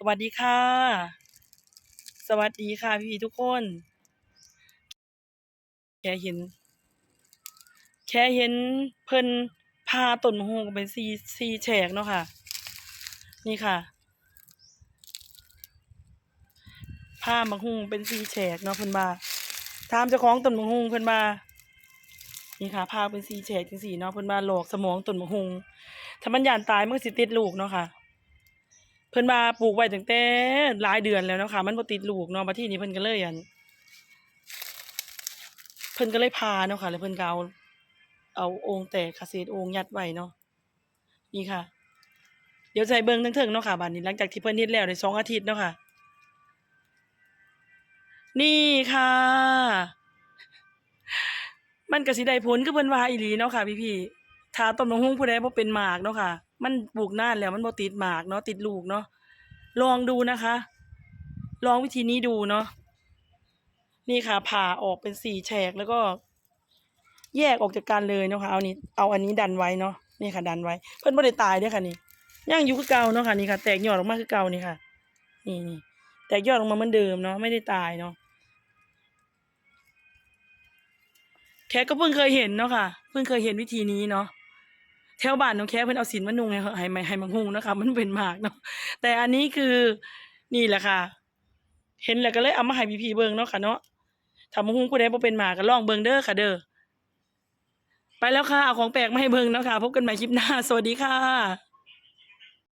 สวัสดีค่ะ สวัสดีค่ะพี่ๆทุกคน แค่เห็น แค่เห็นเพิ่นพาต้นมะฮงเป็นซีซีแฉกเนาะค่ะ นี่ค่ะผ้ามะฮุงเป็นซีแฉกเนาะเพิ่นว่าถามเจ้าของต้นมะฮุงเพิ่นว่านี่ค่ะพาเป็นซีแฉกจังซี่เนาะเพิ่นว่าหลอกสมองต้นมะฮุงถ้ามันย่านตายมันก็สิติดลูกเนาะค่ะ พิ่นว่าปลูกไว้ตั้งแต่หลายเดือนแล้วนะคะมันบ่ติดลูกเนาะบัดทีนี้เพิ่นก็เลยอันเพิ่นก็เลยพาเนาะค่ะ แล้วเพิ่นก็เอาเอาโอ่งแตกค่ะเศษโอ่งยัดไว้เนาะนี่ค่ะ เดี๋ยวให้เบิ่งเทิงเนาะค่ะบัดนี้หลังจากที่เพิ่นเฮ็ดแล้วได้สองอาทิตย์เนาะค่ะ นี่ค่ะ มันก็สิได้ผลคือเพิ่นว่าอีหลีเนาะค่ะ พี่ๆถ้าต้นมะฮุงผู้ใดบ่เป็นหมากเนาะค่ะ มันปลูกนานแล้วมันบ่ติดหมากเนาะติดลูกเนาะลองดูนะคะ ลองวิธีนี้ดูเนาะนี่ค่ะ ผ่าออกเป็นสี่แฉกแล้วก็ แยกออกจากกันเลยนะคะเอานี้เอาอันนี้ดันไว้เนาะนี่ค่ะ ดันไว้ เพิ่นบ่ได้ตายเด้อค่ะนี่ยังอยู่คือเก่าเนาะค่ะนี่ค่ะ แตกยอดออกมาคือเก่านี่ค่ะ นี่นี่แตกยอดออกมาเหมือนเดิมเนาะไม่ได้ตายเนาะแค่ก็เพิ่งเคยเห็นเนาะค่ะ เพิ่งเคยเห็นวิธีนี้เนาะ แถวบ้านน้องแค่เพิ่นเอาสินมานุ่งให้ให้ให้มังหุงนะคะมันเป็นหมากเนาะแต่อันนี้คือนี่แหละค่ะ เห็นแล้วก็เลยเอามาให้พี่ๆเบิ่งเนาะค่ะเนาะถ้ามังหุงผู้ใดบ่เป็นหมากก็ลองเบิ่งเด้อค่ะ เด้อไปแล้วค่ะเอาของแปลกมาให้เบิ่งเนาะค่ะพบกันใหม่คลิปหน้า สวัสดีค่ะ